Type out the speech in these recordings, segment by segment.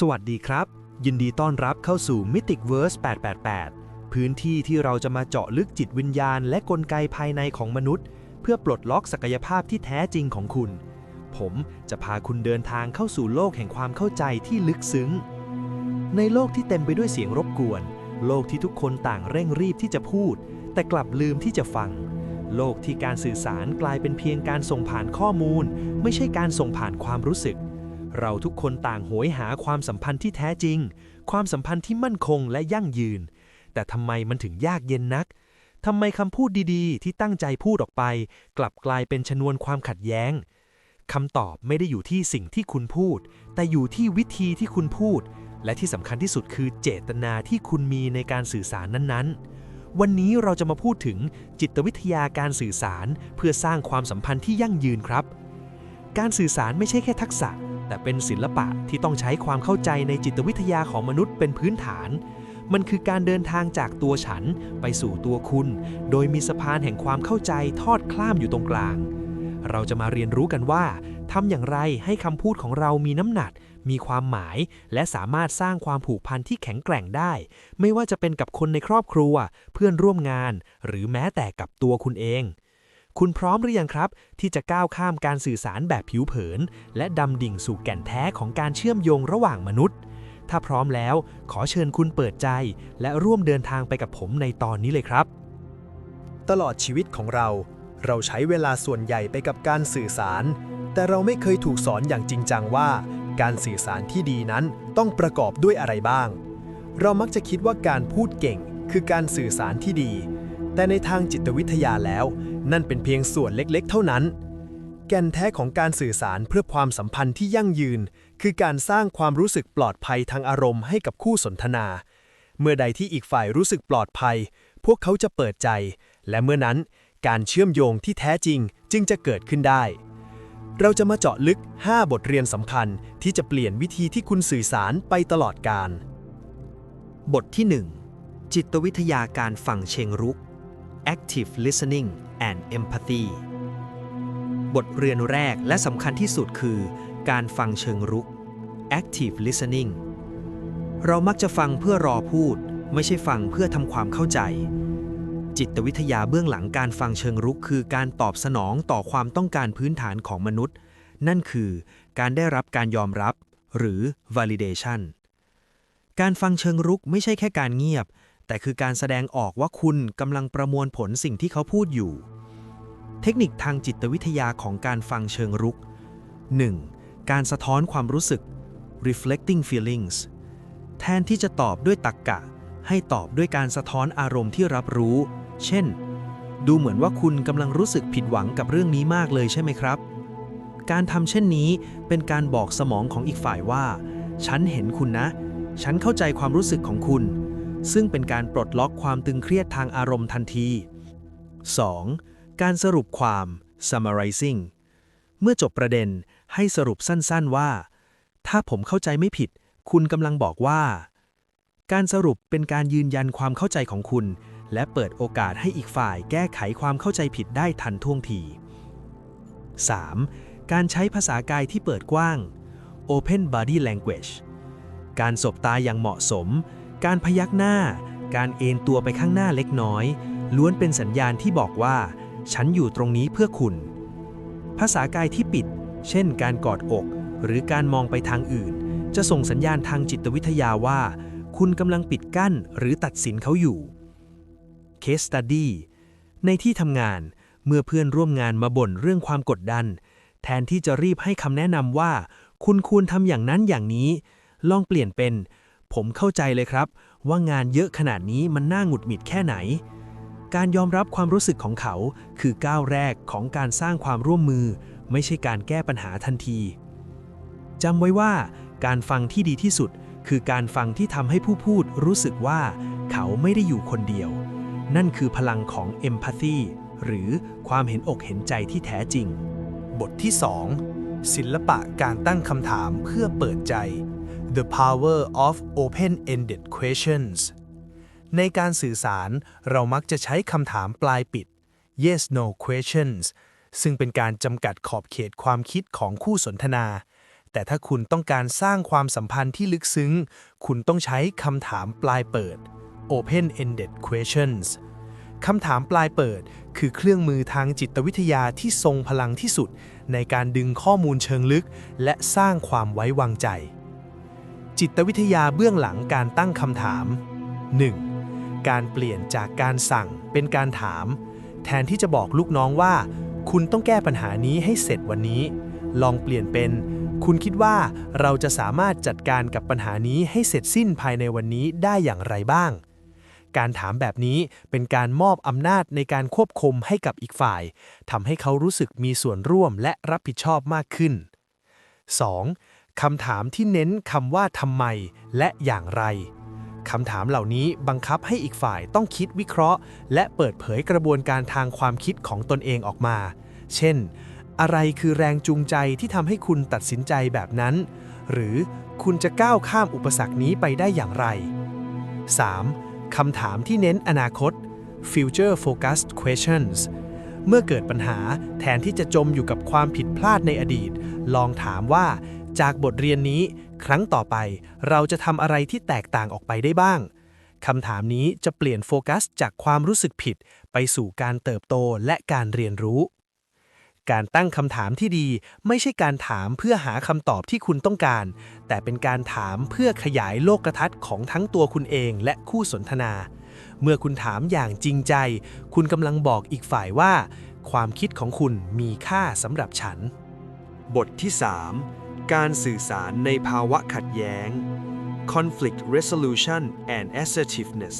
สวัสดีครับ ยินดีต้อนรับเข้าสู่ Mythic Verse 888 พื้นที่ที่เราจะมาเจาะลึกจิตวิญญาณ และกลไกภายในของมนุษย์ เพื่อปลดล็อกศักยภาพที่แท้จริงของคุณ ผมจะพาคุณเดินทางเข้าสู่โลกแห่งความเข้าใจที่ลึกซึ้ง ในโลกที่เต็มไปด้วยเสียงรบกวน โลกที่ทุกคนต่างเร่งรีบที่จะพูด แต่กลับลืมที่จะฟัง โลกที่การสื่อสารกลายเป็นเพียงการส่งผ่านข้อมูล ไม่ใช่การส่งผ่านความรู้สึก เราทุกคนต่างโหยหาความสัมพันธ์ที่แท้จริง ความสัมพันธ์ที่มั่นคงและยั่งยืน แต่ทำไมมันถึงยากเย็นนักทำไมคำพูดดีๆ ที่ตั้งใจพูดออกไป กลับกลายเป็นชนวนความขัดแย้งคำตอบไม่ได้อยู่ที่สิ่งที่คุณพูด แต่อยู่ที่วิธีที่คุณพูด และที่สำคัญที่สุดคือเจตนาที่คุณมีในการสื่อสารนั้นๆ วันนี้เราจะมาพูดถึงจิตวิทยาการสื่อสาร เพื่อสร้างความสัมพันธ์ที่ยั่งยืนครับ การสื่อสารไม่ใช่แค่ทักษะ แต่เป็นศิลปะที่ต้องใช้ความเข้าใจในจิตวิทยาของมนุษย์เป็นพื้นฐาน มันคือการเดินทางจากตัวฉันไปสู่ตัวคุณ โดยมีสะพานแห่งความเข้าใจทอดคล่ามอยู่ตรงกลาง เราจะมาเรียนรู้กันว่าทำอย่างไรให้คำพูดของเรามีน้ำหนัก มีความหมาย และสามารถสร้างความผูกพันที่แข็งแกร่งได้ ไม่ว่าจะเป็นกับคนในครอบครัว เพื่อนร่วมงาน หรือแม้แต่กับตัวคุณเอง คุณพร้อมหรือยังครับ ที่จะก้าวข้ามการสื่อสารแบบผิวเผิน และดำดิ่งสู่แก่นแท้ของการเชื่อมโยงระหว่างมนุษย์ ถ้าพร้อมแล้วขอเชิญคุณเปิดใจ และร่วมเดินทางไปกับผมในตอนนี้เลยครับ ตลอดชีวิตของเรา เราใช้เวลาส่วนใหญ่ไปกับการสื่อสาร แต่เราไม่เคยถูกสอนอย่างจริงจังว่า การสื่อสารที่ดีนั้นต้องประกอบด้วยอะไรบ้าง เรามักจะคิดว่าการพูดเก่งคือการสื่อสารที่ดี แต่ในทางจิตวิทยาแล้ว นั่นเป็นเพียงส่วนเล็กๆ เท่านั้น แก่นแท้ของการสื่อสารเพื่อความสัมพันธ์ที่ยั่งยืน คือการสร้างความรู้สึกปลอดภัยทางอารมณ์ให้กับคู่สนทนา เมื่อใดที่อีกฝ่ายรู้สึกปลอดภัย พวกเขาจะเปิดใจ และเมื่อนั้นการเชื่อมโยงที่แท้จริงจึงจะเกิดขึ้นได้ เราจะมาเจาะลึก 5 บทเรียนสำคัญที่จะเปลี่ยนวิธีที่คุณสื่อสารไปตลอดกาลบทที่ 1 จิตวิทยาการฟังเชิงรุก Active Listening and Empathy บทเรียนแรกและสำคัญที่สุดคือ การฟังเชิงรุก Active Listening เรามักจะฟังเพื่อรอพูด ไม่ใช่ฟังเพื่อทำความเข้าใจ จิตวิทยาเบื้องหลังการฟังเชิงรุก คือการตอบสนองต่อความต้องการพื้นฐานของมนุษย์ นั่นคือการได้รับการยอมรับ หรือ validation การฟังเชิงรุกไม่ใช่แค่การเงียบ แต่คือการแสดงออกว่าคุณกำลังประมวลผลสิ่งที่เขาพูดอยู่ เทคนิคทางจิตวิทยาของการฟังเชิงรุก 1. การสะท้อนความรู้สึก reflecting feelings แทนที่จะตอบด้วยตรรกกะ ให้ตอบด้วยการสะท้อนอารมณ์ที่รับรู้ เช่น ดูเหมือนว่าคุณกำลังรู้สึกผิดหวังกับเรื่องนี้มากเลยใช่ไหมครับ การทำเช่นนี้เป็นการบอกสมองของอีกฝ่ายว่า ฉันเห็นคุณนะ ฉันเข้าใจความรู้สึกของคุณ ซึ่งเป็นการปลดล็อกความตึงเครียดทางอารมณ์ทันที 2. การสรุปความ summarizing เมื่อจบประเด็นให้สรุปสั้นๆว่า ถ้าผมเข้าใจไม่ผิด คุณกำลังบอกว่า การสรุปเป็นการยืนยันความเข้าใจของคุณ และเปิดโอกาสให้อีกฝ่ายแก้ไขความเข้าใจผิดได้ทันท่วงที 3. การใช้ภาษากายที่เปิดกว้าง Open Body Language การสบตาอย่างเหมาะสม การพยักหน้า การเอนตัวไปข้างหน้าเล็กน้อย ล้วนเป็นสัญญาณที่บอกว่า ฉันอยู่ตรงนี้เพื่อคุณ ภาษากายที่ปิด เช่น การกอดอก หรือการมองไปทางอื่น จะส่งสัญญาณทางจิตวิทยาว่า คุณกำลังปิดกั้นหรือตัดสินเขาอยู่ Case Study ในที่ทำงานเมื่อเพื่อนร่วมงานมาบ่นเรื่องความกดดัน แทนที่จะรีบให้คำแนะนำว่า คุณควรทำอย่างนั้นอย่างนี้ ลองเปลี่ยนเป็น ผมเข้าใจเลยครับ ว่างานเยอะขนาดนี้มันน่าหงุดหงิดแค่ไหน การยอมรับความรู้สึกของเขาคือก้าวแรกของการสร้างความร่วมมือ ไม่ใช่การแก้ปัญหาทันทีจำไว้ว่า การฟังที่ดีที่สุด คือการฟังที่ทำให้ผู้พูดรู้สึกว่า เขาไม่ได้อยู่คนเดียว นั่นคือพลังของ empathy หรือความเห็นอกเห็นใจที่แท้จริง บทที่ 2 ศิลปะการตั้งคำถามเพื่อเปิดใจ The Power of Open-ended Questions ในการสื่อสารเรามักจะใช้คำถามปลายปิด Yes No questions ซึ่งเป็นการจำกัดขอบเขตความคิดของคู่สนทนา แต่ถ้าคุณต้องการสร้างความสัมพันธ์ที่ลึกซึ้ง คุณต้องใช้คำถามปลายเปิด open-ended questions คำถามปลายเปิด คือเครื่องมือทางจิตวิทยาที่ทรงพลังที่สุด ในการดึงข้อมูลเชิงลึก และสร้างความไว้วางใจ จิตวิทยาเบื้องหลังการตั้งคำถาม 1. การเปลี่ยนจากการสั่งเป็นการถาม แทนที่จะบอกลูกน้องว่า คุณต้องแก้ปัญหานี้ให้เสร็จวันนี้ ลองเปลี่ยนเป็น คุณคิดว่าเราจะสามารถจัดการกับปัญหานี้ให้เสร็จสิ้นภายในวันนี้ได้อย่างไรบ้าง การถามแบบนี้เป็นการมอบอำนาจในการควบคุมให้กับอีกฝ่ายทำให้เขารู้สึกมีส่วนร่วมและรับผิดชอบมากขึ้น 2. คำถามที่เน้นคำว่าทำไมและอย่างไร คำถามเหล่านี้บังคับให้อีกฝ่ายต้องคิดวิเคราะห์ และเปิดเผยกระบวนการทางความคิดของตนเองออกมา เช่น อะไรคือแรงจูงใจที่ทำให้คุณตัดสินใจแบบนั้น หรือคุณจะก้าวข้ามอุปสรรคนี้ไปได้อย่างไร 3. คำถามที่เน้นอนาคต future focused questions เมื่อเกิดปัญหาแทนที่จะจมอยู่กับความผิดพลาดในอดีต ลองถามว่า จากบทเรียนนี้ ครั้งต่อไปเราจะทำอะไรที่แตกต่างออกไปได้บ้างคำถามนี้จะเปลี่ยนโฟกัสจากความรู้สึกผิด ไปสู่การเติบโตและการเรียนรู้ การตั้งคำถามที่ดีไม่ใช่การถามเพื่อหาคำตอบที่คุณต้องการ แต่เป็นการถามเพื่อขยายโลกทัศน์ของทั้งตัวคุณเองและคู่สนทนา เมื่อคุณถามอย่างจริงใจ คุณกำลังบอกอีกฝ่ายว่า ความคิดของคุณมีค่าสำหรับฉัน บทที่ 3 การสื่อสารในภาวะขัดแย้ง conflict resolution and assertiveness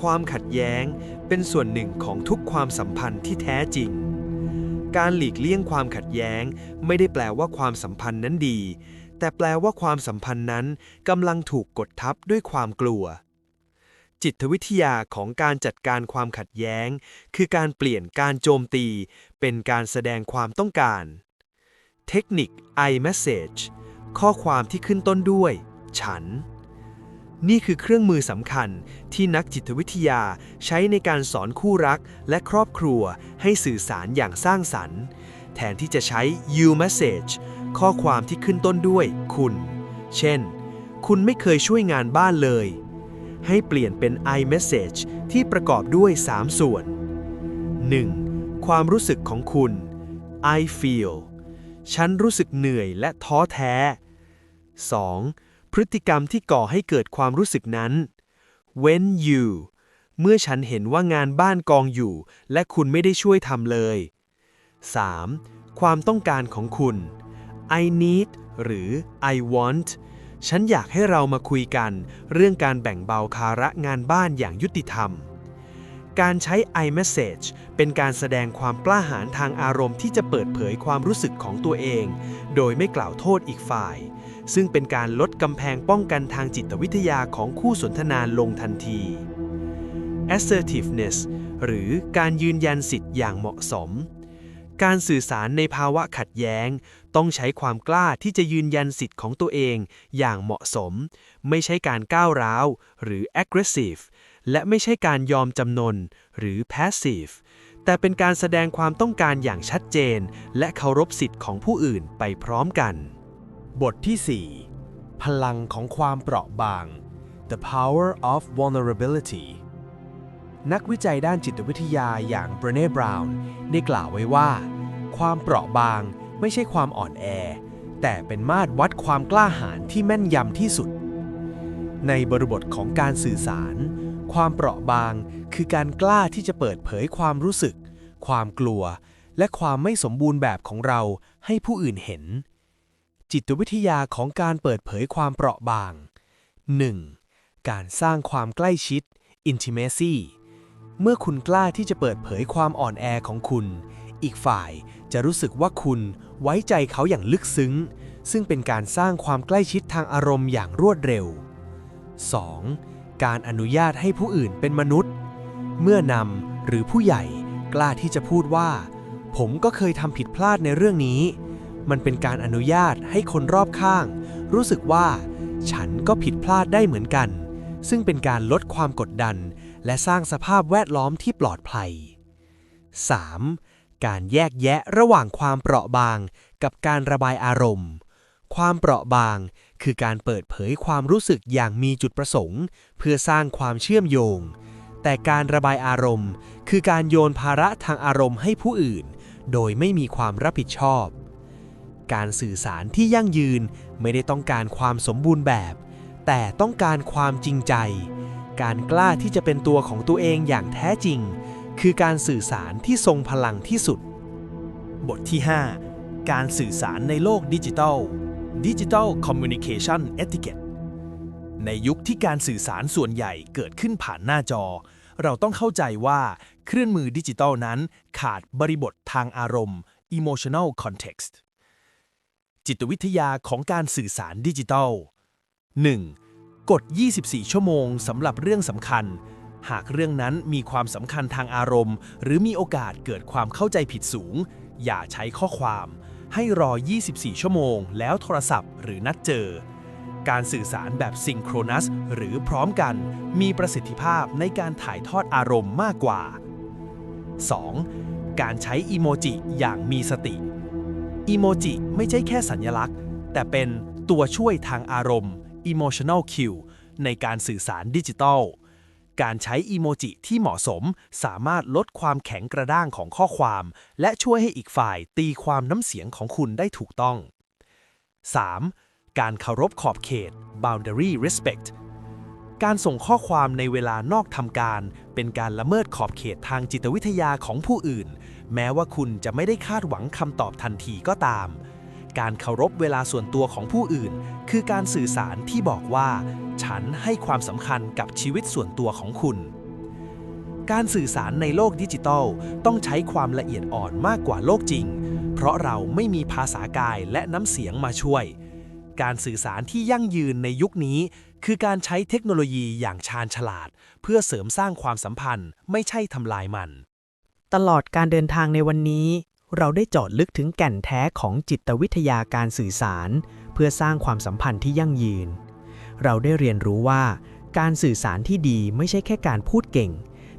ความขัดแย้งเป็นส่วนหนึ่งของทุกความสัมพันธ์ที่แท้จริง การหลีกเลี่ยงความขัดแย้ง ไม่ได้แปลว่าความสัมพันธ์นั้นดี แต่แปลว่าความสัมพันธ์นั้นกำลังถูกกดทับด้วยความกลัว จิตวิทยาของการจัดการความขัดแย้ง คือการเปลี่ยนการโจมตี เป็นการแสดงความต้องการ เทคนิค iMessage ข้อความที่ขึ้นต้นด้วย ฉัน นี่คือเครื่องมือสำคัญที่นักจิตวิทยาใช้ในการสอนคู่รักและครอบครัวให้สื่อสารอย่างสร้างสรรค์ แทนที่จะใช้ you message ข้อความที่ขึ้นต้นด้วย คุณ เช่น คุณไม่เคยช่วยงานบ้านเลย ให้เปลี่ยนเป็น iMessage ที่ประกอบด้วย 3 ส่วน 1. ความรู้สึกของคุณ I feel ฉันรู้สึกเหนื่อยและท้อแท้ 2. พฤติกรรมที่ก่อให้เกิดความรู้สึกนั้น when you เมื่อฉันเห็นว่างานบ้านกองอยู่ และคุณไม่ได้ช่วยทำเลย 3. ความต้องการของคุณ I need หรือ I want ฉันอยากให้เรามาคุยกัน เรื่องการแบ่งเบาภาระงานบ้านอย่างยุติธรรม การใช้ iMessage เป็นการแสดงความกล้าหาญทางอารมณ์ที่จะเปิดเผยความรู้สึกของตัวเอง โดยไม่กล่าวโทษอีกฝ่าย ซึ่งเป็นการลดกำแพงป้องกันทางจิตวิทยาของคู่สนทนาลงทันที assertiveness หรือการยืนยันสิทธิ์อย่างเหมาะสม การสื่อสารในภาวะขัดแย้ง ต้องใช้ความกล้าที่จะยืนยันสิทธิ์ของตัวเองอย่างเหมาะสม ไม่ใช่การก้าวร้าว หรือ aggressive และไม่ใช่การยอมจำนนหรือ passive แต่เป็นการแสดงความต้องการอย่างชัดเจน และเคารพสิทธิ์ของผู้อื่นไปพร้อมกัน บทที่ 4 พลังของความเปราะบาง The Power of Vulnerability นักวิจัยด้านจิตวิทยาอย่างเบรเน่บราวน์ได้กล่าวไว้ว่า ความเปราะบางไม่ใช่ความอ่อนแอ แต่เป็นมาตรวัดความกล้าหาญที่แม่นยำที่สุด ในบริบทของการสื่อสาร ความเปราะบาง คือการกล้าที่จะเปิดเผยความรู้สึก ความกลัว และความไม่สมบูรณ์แบบของเราให้ผู้อื่นเห็น จิตวิทยาของการเปิดเผยความเปราะบาง 1. การสร้างความใกล้ชิด intimacy เมื่อคุณกล้าที่จะเปิดเผยความอ่อนแอของคุณ อีกฝ่ายจะรู้สึกว่าคุณไว้ใจเขาอย่างลึกซึ้ง ซึ่งเป็นการสร้างความใกล้ชิดทางอารมณ์อย่างรวดเร็ว 2. การอนุญาตให้ผู้อื่นเป็นมนุษย์ เมื่อนำหรือผู้ใหญ่กล้าที่จะพูดว่า ผมก็เคยทำผิดพลาดในเรื่องนี้ มันเป็นการอนุญาตให้คนรอบข้าง รู้สึกว่า ฉันก็ผิดพลาดได้เหมือนกัน ซึ่งเป็นการลดความกดดัน และสร้างสภาพแวดล้อมที่ปลอดภัย 3. การแยกแยะระหว่างความเปราะบาง กับการระบายอารมณ์ ความเปราะบาง คือการเปิดเผยความรู้สึกอย่างมีจุดประสงค์ เพื่อสร้างความเชื่อมโยง แต่การระบายอารมณ์ คือการโยนภาระทางอารมณ์ให้ผู้อื่น โดยไม่มีความรับผิดชอบ การสื่อสารที่ยั่งยืนไม่ได้ต้องการความสมบูรณ์แบบ แต่ต้องการความจริงใจ การกล้าที่จะเป็นตัวของตัวเองอย่างแท้จริง คือการสื่อสารที่ทรงพลังที่สุด บทที่ 5 การสื่อสารในโลกดิจิทัล Digital Communication Etiquette ในยุคที่การสื่อสารส่วนใหญ่เกิดขึ้นผ่านหน้าจอ เราต้องเข้าใจว่าเครื่องมือดิจิทัลนั้นขาดบริบททางอารมณ์ emotional context จิตวิทยาของการสื่อสารดิจิทัล 1. กด 24 ชั่วโมงสำหรับเรื่องสำคัญ หากเรื่องนั้นมีความสำคัญทางอารมณ์ หรือมีโอกาสเกิดความเข้าใจผิดสูง อย่าใช้ข้อความ ให้รอ 24 ชั่วโมง แล้วโทรศัพท์หรือนัดเจอ การสื่อสารแบบซิงโครนัส หรือพร้อมกัน มีประสิทธิภาพในการถ่ายทอดอารมณ์มากกว่า 2. การใช้อีโมจิอย่างมีสติอีโมจิไม่ใช่แค่สัญลักษณ์ แต่เป็นตัวช่วยทางอารมณ์ emotional cue ในการสื่อสารดิจิทัล การใช้อีโมจิที่เหมาะสม สามารถลดความแข็งกระด้างของข้อความ และช่วยให้อีกฝ่ายตีความน้ำเสียงของคุณได้ถูกต้อง 3. การเคารพขอบเขต boundary respect การส่งข้อความในเวลานอกทำการ เป็นการละเมิดขอบเขตทางจิตวิทยาของผู้อื่น แม้ว่าคุณจะไม่ได้คาดหวังคำตอบทันทีก็ตาม การเคารพเวลาส่วนตัวของผู้อื่น คือการสื่อสารที่บอกว่า ฉันให้ความสำคัญกับชีวิตส่วนตัวของคุณ การสื่อสารในโลกดิจิทัลต้องใช้ความละเอียดอ่อนมากกว่าโลกจริง เพราะเราไม่มีภาษากายและน้ำเสียงมาช่วย การสื่อสารที่ยั่งยืนในยุคนี้ คือการใช้เทคโนโลยีอย่างชาญฉลาด เพื่อเสริมสร้างความสัมพันธ์ไม่ใช่ทำลายมัน ตลอดการเดินทางในวันนี้ เราได้เจาะลึกถึงแก่นแท้ของจิตวิทยาการสื่อสาร เพื่อสร้างความสัมพันธ์ที่ยั่งยืน เราได้เรียนรู้ว่าการสื่อสารที่ดีไม่ใช่แค่การพูดเก่ง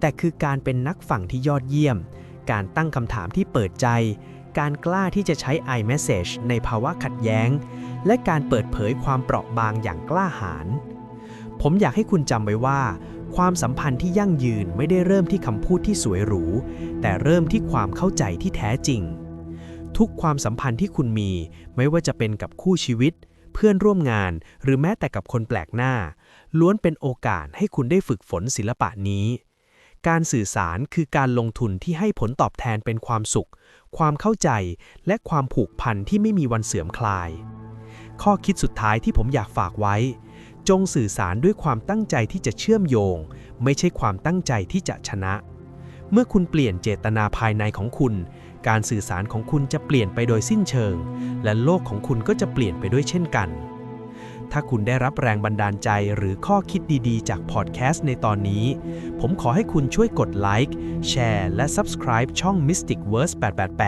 แต่คือการเป็นนักฟังที่ยอดเยี่ยม การตั้งคำถามที่เปิดใจ การกล้าที่จะใช้ iMessage ในภาวะขัดแย้ง และการเปิดเผยความเปราะบางอย่างกล้าหาญ ผมอยากให้คุณจำไว้ว่า ความสัมพันธ์ที่ยั่งยืนไม่ได้เริ่มที่คำพูดที่สวยหรู แต่เริ่มที่ความเข้าใจที่แท้จริง ทุกความสัมพันธ์ที่คุณมี ไม่ว่าจะเป็นกับคู่ชีวิต เพื่อนร่วมงาน หรือแม้แต่กับคนแปลกหน้า ล้วนเป็นโอกาสให้คุณได้ฝึกฝนศิลปะนี้ การสื่อสารคือการลงทุนที่ให้ผลตอบแทนเป็นความสุข ความเข้าใจ และความผูกพันที่ไม่มีวันเสื่อมคลาย ข้อคิดสุดท้ายที่ผมอยากฝากไว้ จงสื่อสารด้วยความตั้งใจที่จะเชื่อมโยง ไม่ใช่ความตั้งใจที่จะชนะ เมื่อคุณเปลี่ยนเจตนาภายในของคุณ การสื่อสารของคุณจะเปลี่ยนไปโดยสิ้นเชิง และโลกของคุณก็จะเปลี่ยนไปด้วยเช่นกัน ถ้าคุณได้รับแรงบันดาลใจหรือข้อคิดดีๆ จากพอดแคสต์ในตอนนี้ ผมขอให้คุณช่วยกดไลค์แชร์และ Subscribe ช่อง Mystic Verse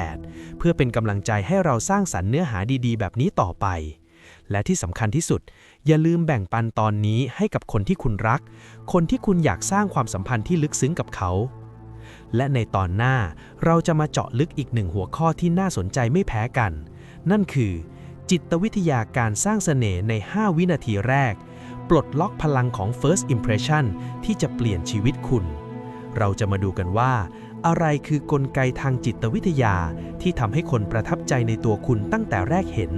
888 เพื่อเป็นกำลังใจให้เราสร้างสรรค์เนื้อหาดีๆ แบบนี้ต่อไปและที่สำคัญที่สุด อย่าลืมแบ่งปันตอนนี้ให้กับคนที่คุณรัก คนที่คุณอยากสร้างความสัมพันธ์ที่ลึกซึ้งกับเขา และในตอนหน้าเราจะมาเจาะลึกอีกหนึ่งหัวข้อที่น่าสนใจไม่แพ้กัน นั่นคือ จิตวิทยาการสร้างเสน่ห์ใน 5 วินาทีแรก ปลดล็อกพลังของ First Impression ที่จะเปลี่ยนชีวิตคุณ เราจะมาดูกันว่า อะไรคือกลไกทางจิตวิทยาที่ทำให้คนประทับใจในตัวคุณตั้งแต่แรกเห็น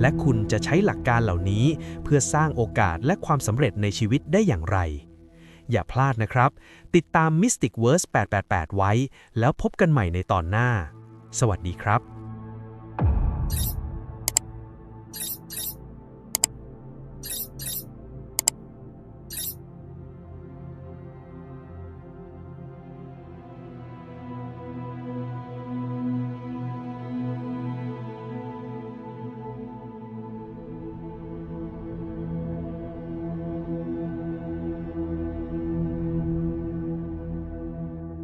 และคุณจะใช้หลักการเหล่านี้เพื่อสร้างโอกาสและความสำเร็จในชีวิตได้อย่างไร อย่าพลาดนะครับ ติดตาม Mystic Verse 888 ไว้ แล้วพบกันใหม่ในตอนหน้า สวัสดีครับ